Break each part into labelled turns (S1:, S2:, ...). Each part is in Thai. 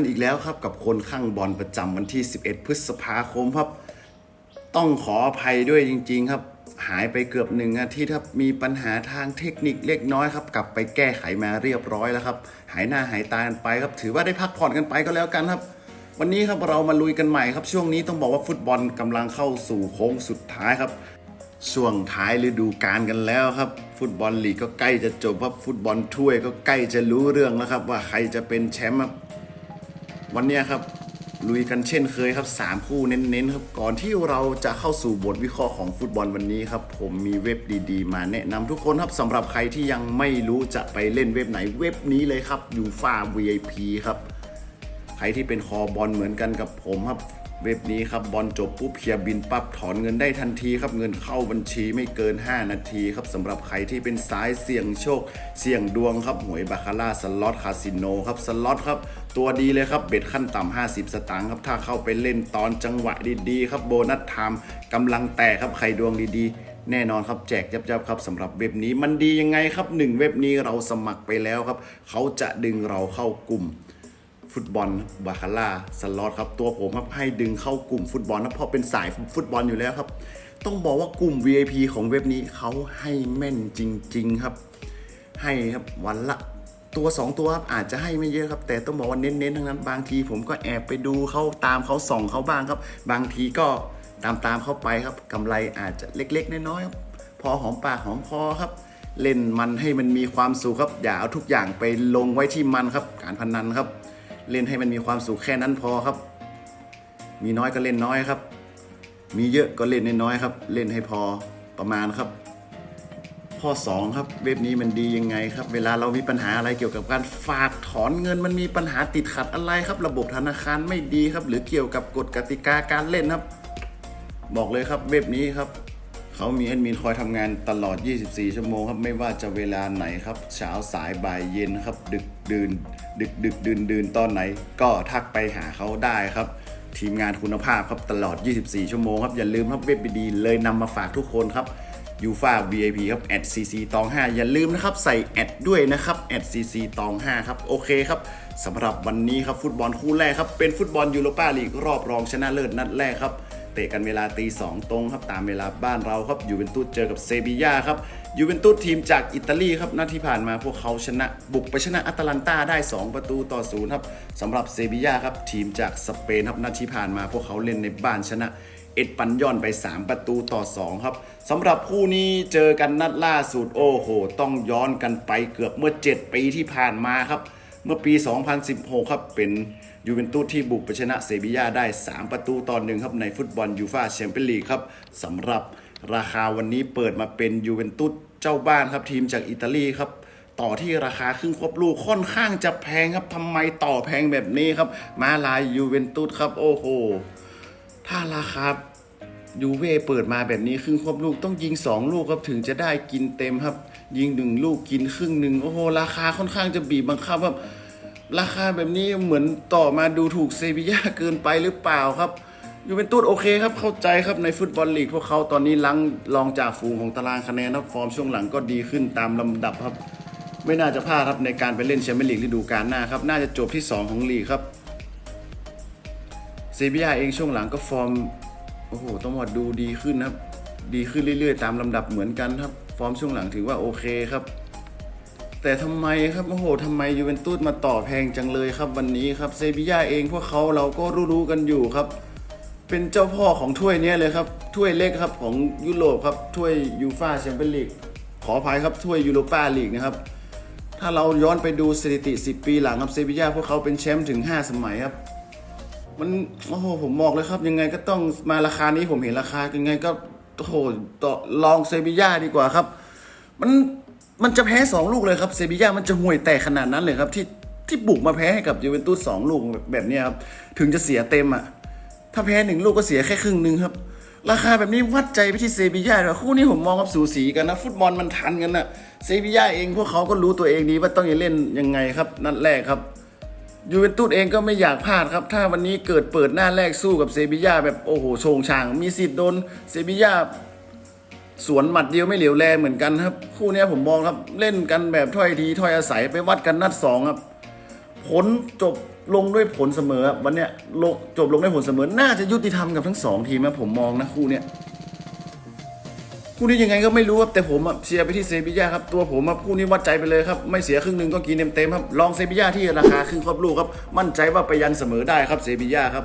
S1: อกันอีกแล้วครับกับคนข้างบอลประจำวันที่ 11 พฤษภาคมครับ ต้องขออภัยด้วยจริง ๆ ครับ หายไปเกือบหนึ่งอาทิตย์ครับมีปัญหาทางเทคนิคเล็กน้อยครับ กลับไปแก้ไขมาเรียบร้อยแล้วครับ หายหน้าหายตากันไปครับ ถือว่าได้พักผ่อนกันไปก็แล้วกันครับ วันนี้ครับเรามาลุยกันใหม่ครับ ช่วงนี้ต้องบอกว่าฟุตบอลกำลังเข้าสู่โค้งสุดท้ายครับช่วงท้ายฤดูกาลกันแล้วครับ ฟุตบอลลีกก็ใกล้จะจบครับฟุตบอลถ้วยก็ใกล้จะรู้เรื่องแล้วครับ ว่าใครจะเป็นแชมป์ วันนี้ครับลุยกันเช่นเคยครับ 3 คู่เน้นๆครับก่อนที่เราจะเข้าสู่บทวิเคราะห์ของฟุตบอลวันนี้ครับ ผมมีเว็บดีๆ มาแนะนำทุกคนครับสำหรับใครที่ยังไม่รู้จะไปเล่นเว็บไหนเว็บนี้เลยครับยูฟา VIP ครับ ใครที่เป็นคอบอลเหมือนกันกับผมครับเว็บนี้ครับบอลจบปุ๊บเคลียร์บินปั๊บถอนเงินได้ทันทีครับเงินเข้าบัญชีไม่เกิน 5 นาทีครับสำหรับใครที่เป็นสายเสี่ยงโชค เสี่ยงดวงครับหวยบาคาร่าสล็อตคาสิโนครับสล็อตครับ ตัวดีเลยครับเบ็ดขั้นต่ำ50 สตางค์ครับถ้าเข้าไปเล่นตอนจังหวะดีๆครับโบนัสไทม์กำลังแตกครับใครดวงดีๆแน่นอนครับแจกยับๆครับสำหรับเว็บนี้มันดียังไงครับหนึ่งเว็บนี้เราสมัครไปแล้วครับ เขาจะดึงเราเข้ากลุ่มฟุตบอลบาคาร่าสล็อตครับตัวผมครับให้ดึงเข้ากลุ่มฟุตบอลนะเพราะเป็นสายฟุตบอลอยู่แล้วครับ ต้องบอกว่ากลุ่ม VIP ของเว็บนี้เขาให้แม่นจริง ๆครับ ให้ครับวันละ ตัว 2 ตัวครับอาจจะให้ไม่เยอะครับ แต่ต้องบอกว่าเน้นๆทั้งนั้น บางทีผมก็แอบไปดูเขาตามเขาส่องเขาบ้างครับ บางทีก็ตามตามๆเขาไปครับกำไรอาจจะเล็กๆน้อยๆครับพอหอมปากหอมคอครับ เล่นมันให้มันมีความสุขครับ อย่าเอาทุกอย่างไปลงไว้ที่มันครับ การพนันครับ เล่นให้มันมีความสุขแค่นั้นพอครับ มีน้อยก็เล่นน้อยครับ มีเยอะก็เล่นน้อยครับ เล่นให้พอประมาณครับ ข้อ 2 ครับ เว็บนี้มันดียังไงครับ เวลาเรามีปัญหาอะไรเกี่ยวกับการฝากถอนเงิน มันมีปัญหาติดขัดอะไรครับ ระบบธนาคารไม่ดีครับ หรือเกี่ยวกับกฎกติกาการเล่นครับ บอกเลยครับเว็บนี้ครับเขามีแอดมินคอยทำงานตลอด 24 ชั่วโมงครับไม่ว่าจะเวลาไหนครับ เช้าสายบ่ายเย็นครับ ดึกดื่น ดึกดึกดื่นดื่นตอนไหน ก็ทักไปหาเขาได้ครับ ทีมงานคุณภาพครับตลอด 24 ชั่วโมงครับอย่าลืมครับเว็บดีเลยนำมาฝากทุกคนครับ ยูฟา VIP ครับแอด CC ตอง 5 อย่าลืมนะครับ ใส่แอดด้วยนะครับแอด CC ตอง 5 ครับ โอเคครับสำหรับวันนี้ครับฟุตบอลคู่แรกครับ เป็นฟุตบอลยูโรปาลีกรอบรองชนะเลิศนัดแรกครับเตะกันเวลาตีสองตรงครับตามเวลาบ้านเราครับยูเวนตุสเจอกับเซบีย่าครับยูเวนตุสทีมจากอิตาลีครับนัดที่ผ่านมาพวกเขาชนะบุกไปชนะอัตแลนตาได้ 2 ประตูต่อศูนย์ครับสำหรับเซบีย่าครับทีมจากสเปนครับนัดที่ผ่านมาพวกเขาเล่นในบ้านชนะ อ็ดปันย่อนไป 3 ประตูต่อ 2 ครับสำหรับคู่นี้เจอกันนัดล่าสุดโอ้โห ต้องย้อนกันไปเกือบเมื่อ 7 ปีที่ผ่านมาครับ เมื่อปี 2016 ครับเป็นยูเวนตุสที่บุกไปชนะเซบียาได้ 3 ประตูต่อหนึ่งครับในฟุตบอลยูฟาแชมเปี้ยนลีกครับสำหรับราคาวันนี้เปิดมาเป็นยูเวนตุสเจ้าบ้านครับทีมจากอิตาลีครับต่อที่ราคาครึ่งควบลูกค่อนข้างจะแพงครับทำไมต่อแพงแบบนี้ครับ มาลายยูเวนตุสครับ โอ้โห ถ้าราคา ยูเว่เปิดมาแบบนี้ครึ่งควบลูกต้องยิง 2 ลูกครับถึงจะได้กินเต็มครับ ยิงหนึ่งลูกกินครึ่งหนึ่งโอ้โหราคาค่อนข้างจะบีบบังคับครับราคาแบบนี้เหมือนต่อมาดูถูกเซบีย่าเกินไปหรือเปล่าครับยูเวนตุสโอเคครับเข้าใจครับในฟุตบอลลีกพวกเขาตอนนี้ลังรองจากฝูงของตารางคะแนนครับฟอร์มช่วงหลังก็ดีขึ้นตามลำดับครับ ไม่น่าจะพลาดครับในการไปเล่นแชมเปี้ยนลีกฤดูกาลหน้าครับน่าจะจบที่ 2 ของลีกครับเซบีย่าเองช่วงหลังก็ฟอร์ม โอ้โหต้องว่าดูดีขึ้นนะครับ ดีขึ้นเรื่อยๆ ตามลำดับเหมือนกันครับ ฟอร์มช่วงหลังถือว่าโอเคครับ แต่ทำไมครับโอ้โหทำไมยูเวนตุสมาต่อแพงจังเลยครับวันนี้ครับเซบีย่าเองพวกเขาเราก็รู้ๆกันอยู่ครับ เป็นเจ้าพ่อของถ้วยนี้เลยครับถ้วยเล็กครับของยุโรปครับถ้วยยูฟาแชมเปี้ยนลีกขออภัยครับถ้วยยูโรปาลีกนะครับถ้าเราย้อนไปดูสถิติ 10 ปีหลังครับเซบีย่าพวกเขาเป็นแชมป์ถึง 5 สมัยครับ มันโอ้โหผมบอกเลยครับ ยังไงก็ต้องมาราคานี้ผมเห็นราคายังไงก็โอ้โหต่อลองเซบีย่าดีกว่าครับ มันมันจะแพ้สองลูกเลยครับเซบีย่ามันจะห่วยแตกขนาดนั้นเลยครับ ที่ที่บุกมาแพ้ให้กับยูเวนตุสสองลูกแบบนี้ครับถึงจะเสียเต็มอะถ้าแพ้หนึ่งลูกก็เสียแค่ครึ่งหนึ่งครับ ราคาแบบนี้วัดใจไปที่เซบีย่าเลยคู่นี้ผมมองว่าสูสีกันนะ ฟุตบอลมันทันกันนะเซบีย่าเองพวกเขาก็รู้ตัวเองดีว่าต้องจะเล่นยังไงครับ นัดแรกครับ ยูเวนตุสเองก็ไม่อยากพลาดครับ ถ้าวันนี้เกิดเปิดหน้าแรกสู้กับเซบีย่าแบบโอ้โหโชงช่าง มีสิทธิ์โดนเซบีย่าสวนหมัดเดียวไม่เหลียวแลเหมือนกันครับ คู่นี้ผมมองครับเล่นกันแบบถ้อยทีถ้อยอาศัยไปวัดกันนัดสองครับ ผลจบลงด้วยผลเสมอวันเนี้ยจบลงด้วยผลเสมอ น่าจะยุติธรรมกับทั้งสองทีมนะผมมองนะคู่เนี้ย คู่นี้ยังไงก็ไม่รู้ครับแต่ผมเชียร์ไปที่เซบีย่าครับตัวผมคู่นี้วัดใจไปเลยครับไม่เสียครึ่งหนึ่งก็กินเต็มๆครับลองเซบีย่าที่ราคาครึ่งครอบลูกครับมั่นใจว่าไปยันเสมอได้ครับเซบีย่าครับ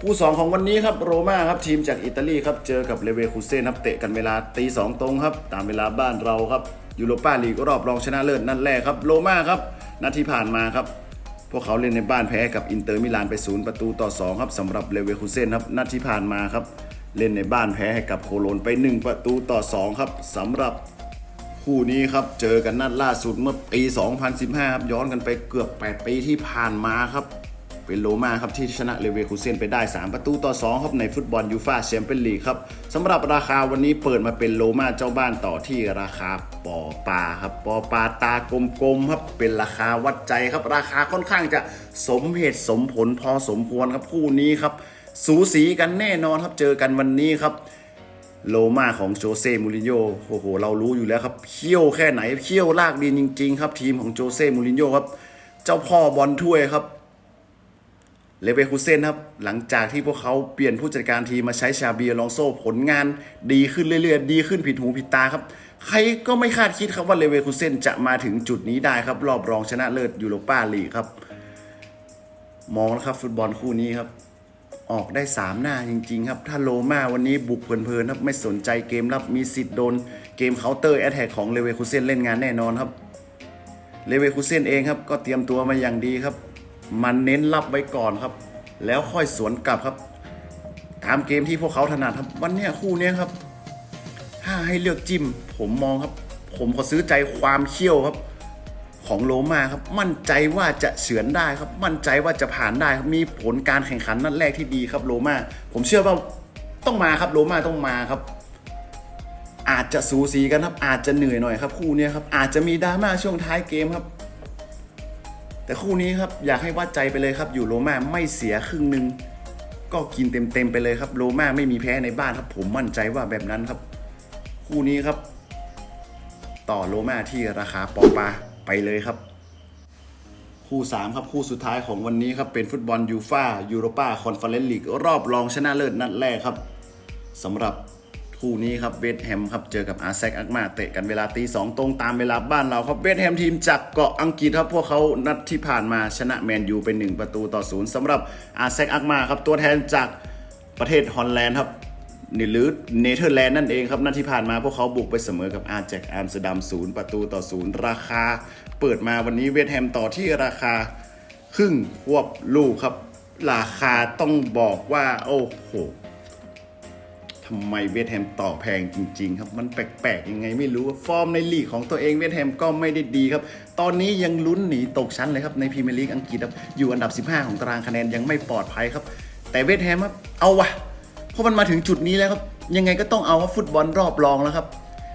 S1: คู่สองของวันนี้ครับโรม่าครับทีมจากอิตาลีครับเจอกับเลเวคูเซ่นครับเตะกันเวลาตีสองตรงครับตามเวลาบ้านเราครับยูโรปาลีกรอบรองชนะเลิศนัดแรกครับโรม่าครับนัดที่ผ่านมาครับพวกเขาเล่นในบ้านแพ้กับอินเตอร์มิลานไปศูนย์ประตูต่อ 2 ครับสำหรับเลเวคูเซ่นครับนัดที่ผ่านมาครับ เล่นในบ้านแพ้ให้กับโคโลนไป 1 ประตูต่อ 2 ครับสำหรับคู่นี้ครับเจอกันนัดล่าสุดเมื่อปี 2015 ครับย้อนกันไปเกือบ 8 ปีที่ผ่านมาครับเป็นโรมาครับที่ชนะเลเวคูเซนไปได้ 3 ประตูต่อ 2 ครับในฟุตบอลยูฟาแชมเปี้ยนลีกครับสำหรับราคาวันนี้เปิดมาเป็นโรมาเจ้าบ้านต่อที่ราคาปอปลาครับปอปลาตากลมๆครับเป็นราคาวัดใจครับราคาค่อนข้างจะสมเหตุสมผลพอสมควรครับคู่นี้ครับ สูสีกันแน่นอนครับเจอกันวันนี้ครับโลมาของโจเซ่มูรินโญ่โอ้โห เรารู้อยู่แล้วครับเขี้ยวแค่ไหนเขี้ยวลากดินจริง ๆ ครับ ทีมของโจเซ่มูรินโญ่ครับ เจ้าพ่อบอลถ้วยครับเลเวคูเซนครับ หลังจากที่พวกเขาเปลี่ยนผู้จัดการทีมมาใช้ชาบีอลองโซผลงานดีขึ้นเรื่อยๆ ดีขึ้นผิดหูผิดตาครับ ใครก็ไม่คาดคิดครับว่าเลเวคูเซนจะมาถึงจุดนี้ได้ครับ รอบรองชนะเลิศยูโรปาลีกครับ มองนะครับฟุตบอลคู่นี้ครับ ออกได้ 3 หน้าจริง ๆ ครับ ถ้าโลมาวันนี้บุกเพลินๆครับ ไม่สนใจเกมรับมีสิทธิ์โดน เกมเคาน์เตอร์แอตแทกของเลเวคูเซนเล่นงานแน่นอนครับ เลเวคูเซนเองครับ ก็เตรียมตัวมาอย่างดีครับ มันเน้นรับไว้ก่อนครับ แล้วค่อยสวนกลับครับ ตามเกมที่พวกเขาถนัดครับ วันเนี้ยคู่เนี้ยครับ ถ้าให้เลือกจิ้ม ผมมองครับ ผมขอซื้อใจความเขี้ยวครับ ของโลมาครับมั่นใจว่าจะเฉือนได้ครับมั่นใจว่าจะผ่านได้ครับมีผลการแข่งขันนัดแรกที่ดีครับโลมาผมเชื่อว่าต้องมาครับโลมาต้องมาครับ อาจจะสูสีกันครับ อาจจะเหนื่อยหน่อยครับ คู่นี้ครับอาจจะมีดราม่าช่วงท้ายเกมครับ แต่คู่นี้ครับอยากให้วัดใจไปเลยครับ อยู่โรม่าไม่เสียครึ่งหนึ่งก็กินเต็มๆไปเลยครับ โรม่าไม่มีแพ้ในบ้านครับ ผมมั่นใจว่าแบบนั้นครับ คู่นี้ครับ ต่อโรม่าที่ราคาปอปา ไปเลยครับ คู่ 3 ครับคู่สุดท้ายของวันนี้ครับ เป็นฟุตบอลยูฟายูโรปาคอนเฟอเรนซ์ลีกรอบรองชนะเลิศนัดแรกครับสำหรับคู่นี้ครับเวสแฮมครับเจอกับอาร์แซกอักมาเตะกันเวลาตีสองตรงตามเวลาบ้านเราครับเวสแฮมทีมจากเกาะอังกฤษครับพวกเขานัดที่ผ่านมาชนะแมนยูเป็น1ประตูต่อศูนย์สำหรับอาร์แซกอักมาครับตัวแทนจากประเทศฮอลแลนด์ครับ หรือเนเธอร์แลนด์นั่นเองครับนัดที่ผ่านมาพวกเขาบุกไปเสมอกับอาร์แจ็คอัมสเตอร์ดัมศูนย์ประตูต่อศูนย์ราคา เปิดมาวันนี้เวสแฮมต่อที่ราคาครึ่งควบลูกครับ ราคาต้องบอกว่า โอ้โหทำไมเวสแฮมต่อแพงจริง ๆ ครับ มันแปลกๆยังไงไม่รู้ฟอร์มในลีกของตัวเองเวสแฮมก็ไม่ได้ดีครับ ตอนนี้ยังลุ้นหนีตกชั้นเลยครับในพรีเมียร์ลีกอังกฤษครับอยู่อันดับ 15 ของตารางคะแนนยังไม่ปลอดภัยครับ แต่เวสแฮมครับเอาวะ เพราะมันมาถึงจุดนี้แล้วครับ ยังไงก็ต้องเอาฟุตบอลรอบรองแล้วครับ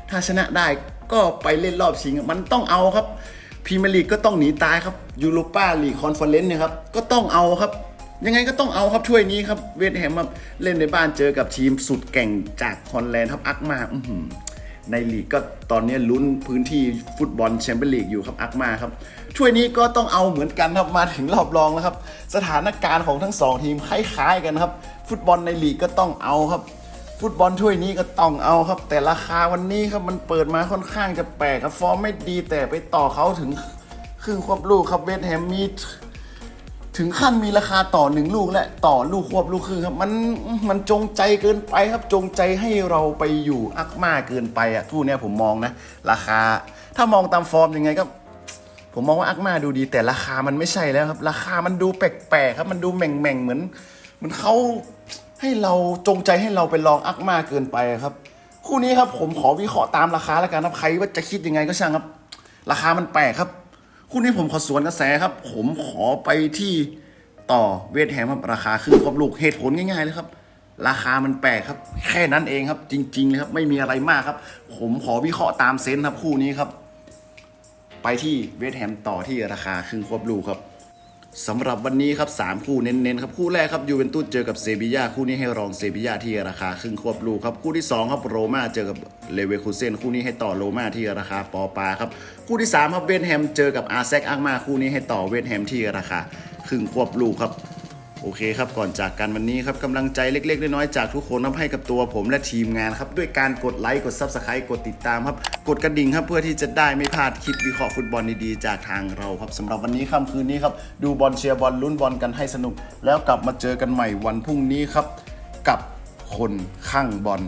S1: ถ้าชนะได้ก็ไปเล่นรอบชิงมันต้องเอาครับพรีเมียร์ลีกก็ต้องหนีตายครับยูโรปาลีกคอนเฟอเรนซ์เนี่ยครับก็ต้องเอาครับ ยังไงก็ต้องเอาครับถ้วยนี้ครับเวสแฮมครับเล่นในบ้านเจอกับทีมสุดแก่งจากฮอลแลนด์ครับอักมาอื้อหือ ในลีกก็ตอนนี้ลุ้นพื้นที่ฟุตบอลแชมเปี้ยนลีกอยู่ครับอักมาครับถ้วยนี้ก็ต้องเอาเหมือนกันครับมาถึงรอบรองแล้วครับ สถานการณ์ของทั้งสองทีมคล้ายๆกันครับ ฟุตบอลในลีกก็ต้องเอาครับ ฟุตบอลถ้วยนี้ก็ต้องเอาครับ แต่ราคาวันนี้ครับมันเปิดมาค่อนข้างจะแปลกครับฟอร์มไม่ดีแต่ไปต่อเขาถึงครึ่งควบลูกครับเวสแฮมมี ถึงขั้นมีราคาต่อหนึ่งลูกและต่อลูกควบลูกครึ่งครับ มันมันจงใจเกินไปครับจงใจให้เราไปอยู่อักมาเกินไปอะทู่นี้ผมมองนะ ราคา ถ้ามองตามฟอร์มยังไงก็ ผมมองว่าอักมาดูดี แต่ราคามันไม่ใช่แล้วครับ ราคามันดูแปลกๆครับ มันดูแหม่งๆเหมือนเหมือนเขาให้เราจงใจให้เราไปลองอักมาเกินไปครับ คู่นี้ครับผมขอวิเคราะห์ตามราคาแล้วกันครับใครว่าจะคิดยังไงก็ช่างครับ ราคามันแปลกครับ คู่นี้ผมขอสวนกระแสครับ ผมขอไปที่ต่อเวทแฮมครับราคาครึ่งครบลูกเหตุผลง่ายๆเลยครับ ราคามันแปลกครับ แค่นั้นเองครับจริงๆเลยครับไม่มีอะไรมากครับ ผมขอวิเคราะห์ตามเซนส์ครับคู่นี้ครับ ไปที่เวทแฮมต่อที่ราคาครึ่งควบลูกครับ สำหรับวันนี้ครับ 3 คู่เน้นๆครับ คู่แรกครับยูเวนตุสเจอกับเซบียาคู่นี้ให้รองเซบียาที่ราคาครึ่งควบลูกครับ คู่ที่ 2 ครับโรม่าเจอกับเลเวคูเซนคู่นี้ให้ต่อโรม่าที่ราคาปอปาครับคู่ที่ 3 ครับเวนแฮมเจอกับอาร์แซกอักมาคู่นี้ให้ต่อเวนแฮมที่ราคาครึ่งควบลูกครับ โอเคครับก่อนจากกันวันนี้ครับกำลังใจเล็กๆน้อยๆจากทุกคนทำให้กับตัวผมและทีมงานครับด้วยการกดไลค์กด Subscribe กดติดตามครับ กดกระดิ่งครับเพื่อที่จะได้ไม่พลาดคลิปวิเคราะห์ฟุตบอลดีๆจากทางเราครับสำหรับวันนี้ค่ำคืนนี้ครับดูบอลเชียร์บอลลุ้นบอลกันให้สนุก แล้วกลับมาเจอกันใหม่วันพรุ่งนี้ครับ กับคนข้างบอล